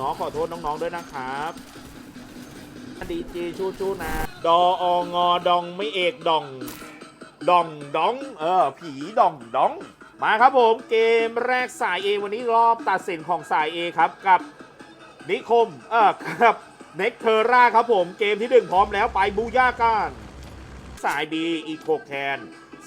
น้องขอโทษน้องๆด้วยนะครับดีจีชูชูนะ ดอองอดองไม่เอกดองดองดอง เออ ผีดองดอง มาครับผมเกมแรกสาย A วันนี้รอบตัดสินของสาย A ครับกับนิคม เออกับเน็กเทอร่าครับผมเกมที่หนึ่งพร้อมแล้วไปบูย่ากันสาย B อีโคแคน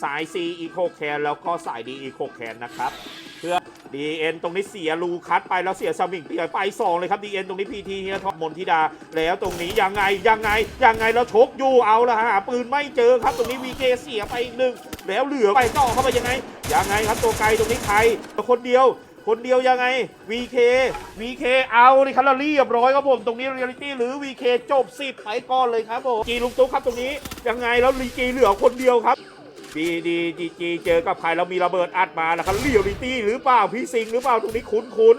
สาย C อีโคแคน แล้วก็สาย D อีโคแคนนะครับ เพื่อ DN ตรงนี้เสียลูคัสไปแล้วเสียสมิงเปียไปสองเลยครับ DN ตรงนี้ PT เฮียทอมมนทิดา แล้วตรงนี้ยังไงยังไงยังไงแล้วชกอยู่เอาละหาปืนไม่เจอครับตรงนี้ VK เสียไปอีกหนึ่งแล้วเหลือไปต่อเข้าไปยังไงยังไงครับตัวไกลตรงนี้ใครคนเดียวคนเดียวยังไง VK VK เอาเลยครับแล้วเรียบร้อยครับผมตรงนี้เรียลิตี้หรือ VK จบ10ไปก่อนเลยครับผมจีลุงตุ๊กครับตรงนี้ยังไงแล้วลีจีเหลือคนเดียวครับ ดีดีจีจีเจอกับใครแล้วมีระเบิดอัดมาแล้วครับเรียลิตี้หรือเปล่าพี่ซิงหรือเปล่าตรงนี้คุ้นคุ้น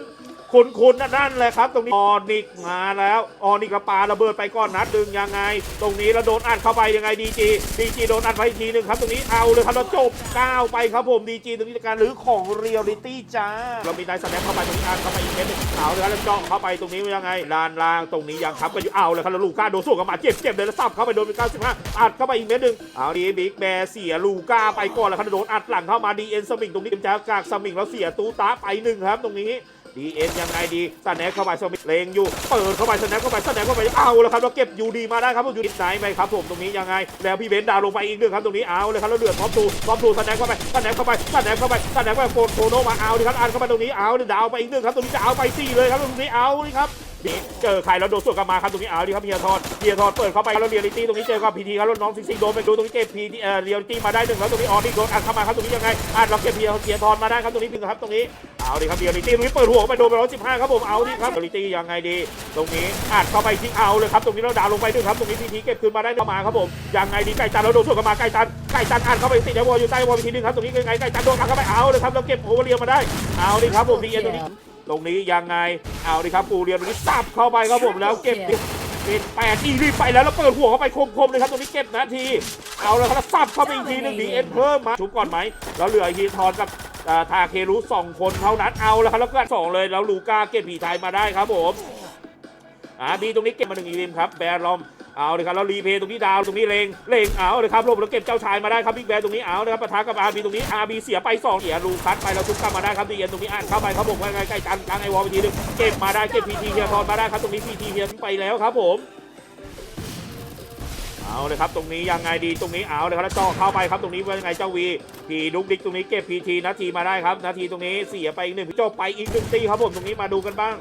คุ้นคุ้นนั่นแหละครับ ตรงนี้ออนิกมาแล้วออนิกกระปาระเบิดไปก่อนนัดดึงยังไง ตรงนี้แล้วโดนอัดเข้าไปยังไงดีจีดีจีโดนอัดไปอีกทีหนึ่งครับตรงนี้เอาเลยครับแล้วจบก้าวไปครับผมดีจีตรงนี้การหรือของเรียลิตี้จ้าเรามีนายสแนปเข้าไปตรงนี้อัดเข้าไปอีกเม็ดหนึงเอาเลยครับแล้วเจาะเข้าไปตรงนี้ยังไงลานล่างตรงนี้ยังครับก็อยู่เอาเลยครับแล้วลูก้าโดนสู้กับมาเจ็บเจ็บเลยแล้วซับเข้าไปโดนไป95อัดเข้าไปอีกเม็ดหนึ่งเอาดีบิ๊กแบร์เสียลูก้าไปก่อนแล้วครับโดนอัดหลังเข้ามาดีเอ็นสมิงตรงนี้จากกากสมิงแล้วเสียตูตาไปหนึ่งครับตรงนี้ ดีเอ็นยังไงดีสแนกเข้าไปสมิเลงอยู่ เปิดเข้าไปสแนปเข้าไปสแนปเข้าไปเอาแล้วครับเราเก็บยูดีมาได้ครับผมยูดีไหนไปครับผมตรงนี้ยังไง แล้วพี่เบนซ์ดาวลงไปอีกหนึ่งครับตรงนี้เอาเลยครับแล้วเดือดพร้อมตูพร้อมตูสแนปเข้าไปสแนปเข้าไปสแนปเข้าไปสแนปเข้าไปโฟนโคโนมาเอาดิครับอันเข้าไปตรงนี้เอาดาวไปอีกหนึ่งครับตรงนี้จะเอาไปสี่เลยครับตรงนี้เอาดิครับ เจอใครแล้วโดนสวนกลับมาครับตรงนี้เอาดิครับเฮียทอนเฮียทอนเปิดเข้าไปแล้วเรียลิตี้ตรงนี้เจอกับพีทีครับแล้วน้องซิงซิงโดนไปดูตรงนี้เก็บพีทีเอ่อเรียลิตี้มาได้หนึ่งแล้วตรงนี้ออนี่โดนอัดเข้ามาครับตรงนี้ยังไงอัดเราเก็บเฮียเฮียทอนมาได้ครับตรงนี้พิงครับตรงนี้เอาดิครับเรียลิตี้ตรงนี้เปิดหัวไปโดนไปร้อยสิบห้าครับผมเอาดิครับเรียลิตี้ยังไงดีตรงนี้อัดเข้าไปที่เอาเลยครับตรงนี้เราดาวลงไปด้วยครับตรงนี้พีทีเก็บคืนมาได้เข้ามาครับผมยังไงดีไก่ตันเราโดนสวนกลับมาไก่ตันไก่ตันอัดเข้าไปติดในวอลอยู่ใต้วอลทีนึงครับตรงนี้ยังไงไก่ตันโดนอัดเข้าไปเอาเลยครับเราเก็บโอเวอร์เรียมาได้เอาดิครับผมดีเอ็นตรงนี้ ตรงนี้ยังไงเอาดิครับปูเรียนตรงนี้สับเข้าไปครับผมแล้วเก็บเป็นแปดอีรีบไปแล้วแล้วเปิดหัวเข้าไปคมๆเลยครับตรงนี้เก็บนาที เอาแล้วครับสับเข้าไปอีกทีหนึงดีเอ็นเพิ่มมาชุบก่อนไหมแล้วเหลือฮีทอนกับอ่าทาเครุสองคนเท่านั้นเอาแล้วครับแล้วก็สองเลยแล้วลูก้าเก็บผีไทยมาได้ครับผมอ่าบีตรงนี้เก็บมาหนึ่งอีริมครับแบร์ลอม เอาเลยครับแล้วรีเพย์ตรงนี้ดาวตรงนี้เลงเลงเอาเลยครับลบแล้วเก็บเจ้าชายมาได้ครับบิ๊กแบนตรงนี้เอาเลยครับปะทะกับอาร์บีตรงนี้อาร์บีเสียไปสองเสียลูคัสไปแล้วทุบกลับมาได้ครับดีเอ็นตรงนี้อ่านเข้าไปครับผมว่าไงใกล้จันกลางไอวอลไปทีนึงเก็บมาได้เก็บพีทีเฮียทอนมาได้ครับตรงนี้พีทีเฮียไปแล้วครับผม เอาเลยครับตรงนี้ยังไงดีตรงนี้เอาเลยครับแล้วจ่อเข้าไปครับตรงนี้ว่ายังไงเจ้าวีพีดุกดิกตรงนี้เก็บพีทีนาทีมาได้ครับ นาทีตรงนี้เสียไปอีกหนึ่งจบไปอีกหนึ่งตีครับผมตรงนี้มาดูกันบ้าง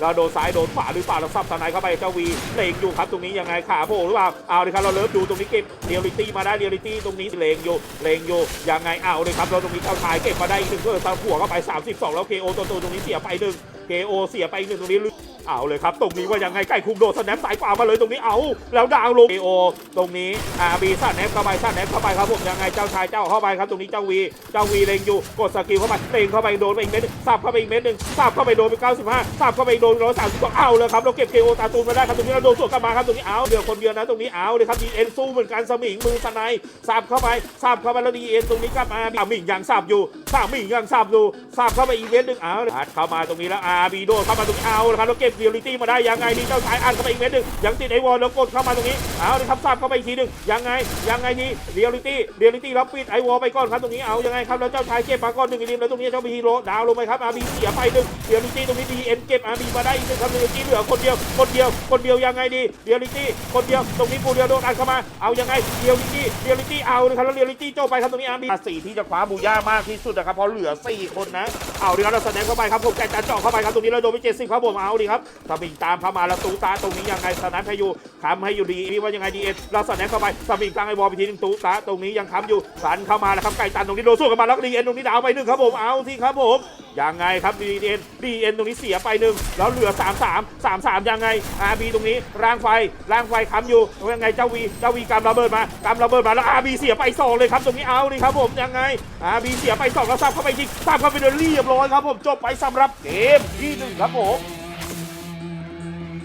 เราโดนซ้ายโดนขวาหรือเปล่าเราซับสไนเข้าไปเจ้าวีเลงอยู่ครับตรงนี้ยังไงขาโผล่หรือเปล่าเอาเลยครับเราเลิฟดูตรงนี้เก็บเรียลิตี้มาได้เรียลิตี้ตรงนี้เลงอยู่เลงอยู่ยังไงเอาเลยครับเราตรงนี้เจ้าชายเก็บมาได้อีกหนึ่งเพื่อตามหัวเข้าไป 32 แล้วเคโอตัวตัวตรงนี้เสียไปหนึ่ง เคโอเสียไปอีกหนึ่งตรงนี้เอาเลยครับ ตรงนี้ว่ายังไงไก่คุมโดดสแนปสายขวามาเลยตรงนี้เอา แล้วดาวลงโอตรงนี้อาบีสันแนปเข้าไปสันแนปเข้าไปครับผมยังไงเจ้าชายเจ้าเข้าไปครับตรงนี้เจ้าวีเจ้าวีเลงอยู่กดสกิลเข้าไปเลงเข้าไปโดนไปอีกเม็ดหนึ่งสับเข้าไปอีกเม็ดหนึ่งสับเข้าไปโดนไป95สับเข้าไปโดนร้อยสามสิบเอาเลยครับเราเก็บเคโอตาตูนมาได้ครับตรงนี้เราโดนสวนกลับมาครับตรงนี้เอาเดี๋ยวคนเดียวนะตรงนี้เอาเลยครับดีเอ็นสู้เหมือนกันสมิงมือสไนสับเข้าไปสับเข้าไปแล้วดีเอ็นตรงนี้กลับมาสามิงยังสับอยู่สามิงยังสับอยู่สับเข้าไปอีกเม็ดหนึ่งเอาเลยเข้ามาตรงนี้แล้วอาบีโดเข้ามาตรงนี้เอาเลยครับเราเก็บเรียลิตี้มาได้ยังไงดีเจ้าชายอันเข้าไปอีกเม็ดหนึ่งยังติดไอวอลแล้วกดเข้ามาตรงนี้เอาเลยครับสับเข้าไปอีกทีหนึ่งยังไงยังไงดีเรียลิตี้เรียลิตี้แล้วปิดไอวอลไปก่อนครับตรงนี้เอายังไงครับแล้วเจ้าชายเก็บมาก่อนหนึ่งอีกทีแล้วตรงนี้เจ้าบีฮีโร่ดาวลงไปครับอาบีเสียไปหนึ่งเรียลิตี้ตรงนี้ดีเอ็นเก็บอาบีมาได้อีกหนึ่งครับเรียลิตี้เหลือคนเดียวคนเดียวคนเดียวยังไงดีเรียลิตี้คนเดียวตรงนี้ปูเดียวโดนอัดเข้ามาเอายังไงเรียลิตี้เรียลิตี้เอาเลยครับแล้วเรียลิตี้โจไปครับตรงนี้อาบีสี่ที่จะคว้าบูย่ามากที่สุดนะครับเพราะเหลือสี่คนนะเอาดีครับเราแสดงเข้าไปครับผมแกจะเจาะเข้าไปครับตรงนี้เราโดนไปเจ็ดสิบครับผมเอาดีครับสมิงตามเข้ามาแล้วตูตาตรงนี้ยังไงสนามให้อยู่ค้ำให้อยู่ดีนี่ว่ายังไงดีเอ็นเราแสดงเข้าไปสมิงตั้งไอ้บอลไปทีหนึงตูตาตรงนี้ยังค้ำอยู่สันเข้ามาแล้วครับไก่ตันตรงนี้โดนสู้กันมาแล้วดีเอ็นตรงนี้ดาวไปหนึ่งครับผมเอาที่ครับผม ยังไงครับดีเอ็นดีเอ็นตรงนี้เสียไปหนึ่งแล้วเหลือสามสามสามสามยังไงอาร์บีตรงนี้รางไฟรางไฟค้ำอยู่ยังไงเจ้าวีเจ้าวีกำระเบิดมากำระเบิดมาแล้วอาร์บีเสียไปสองเลยครับตรงนี้เอานี่ครับผมยังไงอาร์บีเสียไปสองแล้วซับเข้าไปยิงซับเข้าไปโดนเรียบร้อยครับผมจบไปสำหรับเกมที่หนึ่งครับผม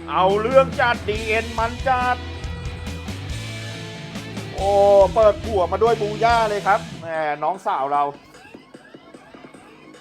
เอาเรื่องจัดดีเอ็นมันจัดโอ้เปิดผัวมาด้วยบูย่าเลยครับแหมน้องสาวเรา